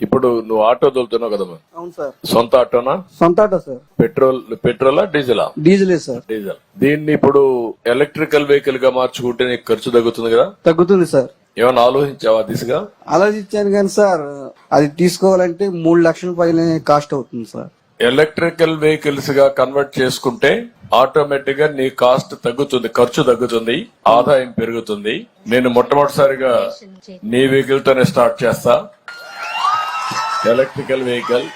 ఇప్పుడు నువ్వు ఆటో తోలుతున్నావు కదమ్మా అవును సార్. సొంత ఆటోనా? సొంత ఆటో సార్. పెట్రోల్ పెట్రోలా డీజిలా? డీజిలే సార్. డీజిల్. దీన్ని ఇప్పుడు ఎలక్ట్రికల్ వెహికల్గా మార్చుకుంటే నీకు ఖర్చు తగ్గుతుంది కదా? తగ్గుతుంది సార్. ఏమైనా ఆలోచించావా దిశగా? ఆలోచించాను కానీ సార్ అది తీసుకోవాలంటే మూడు లక్షల పైన కాస్ట్ అవుతుంది సార్. ఎలక్ట్రికల్ వెహికల్స్గా కన్వర్ట్ చేసుకుంటే ఆటోమేటిక్గా నీ కాస్ట్ తగ్గుతుంది ఖర్చు తగ్గుతుంది ఆదాయం పెరుగుతుంది. నేను మొట్టమొదటిసారిగా నీ వెహికల్ తోనే స్టార్ట్ చేస్తా. ఎలక్ట్రికల్ వెహికల్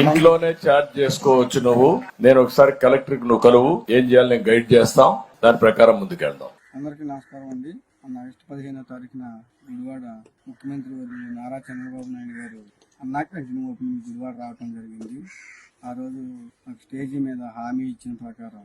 ఇంట్లోనే ఛార్జ్ చేసుకోవచ్చు నువ్వు. నేను ఒకసారి కలెక్టర్ నువ్వు కలువు. ఏం చేయాలి నేను గైడ్ చేస్తాం. దాని ప్రకారం ముందుకెళ్దాం. అందరికీ నమస్కారం అండి. మొన్న ఆగస్టు పదిహేనో తారీఖున గుడివాడ ముఖ్యమంత్రి నారా చంద్రబాబు నాయుడు గారు అన్నా క్యాంటీన్ ఓపెనింగ్ గుడివాడ రావటం జరిగింది. ఆ రోజు నాకు స్టేజీ మీద హామీ ఇచ్చిన ప్రకారం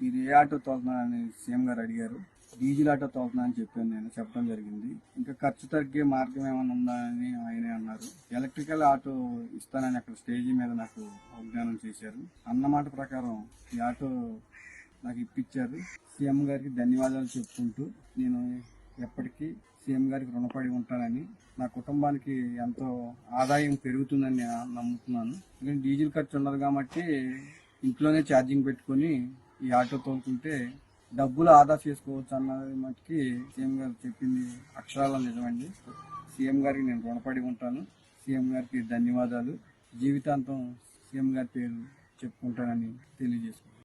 మీరు ఏ ఆటో తోలుతున్నారని సీఎం గారు అడిగారు. డీజిల్ ఆటో తోలుతున్నా అని చెప్పాను నేను చెప్పడం జరిగింది. ఇంకా ఖర్చు తగ్గే మార్గం ఏమైనా ఉందా అని ఆయనే అన్నారు. ఎలక్ట్రికల్ ఆటో ఇస్తానని అక్కడ స్టేజీ మీద నాకు వాగ్దానం చేశారు. అన్నమాట ప్రకారం ఈ ఆటో నాకు ఇప్పించారు. సీఎం గారికి ధన్యవాదాలు చెప్పుకుంటూ నేను ఎప్పటికీ సీఎం గారికి రుణపడి ఉంటానని నా కుటుంబానికి ఎంతో ఆదాయం పెరుగుతుందని నమ్ముతున్నాను. ఎందుకంటే డీజిల్ ఖర్చు ఉండదు కాబట్టి ఇంట్లోనే ఛార్జింగ్ పెట్టుకొని ఈ ఆటో తోలుకుంటే డబ్బులు ఆదా చేసుకోవచ్చు అన్నది మట్టికి సీఎం గారు చెప్పింది అక్షరాల నిజమండి. సీఎం గారికి నేను రుణపడి ఉంటాను. సీఎం గారికి ధన్యవాదాలు. జీవితాంతం సీఎం గారి పేరు చెప్పుకుంటానని తెలియజేసుకుంటాను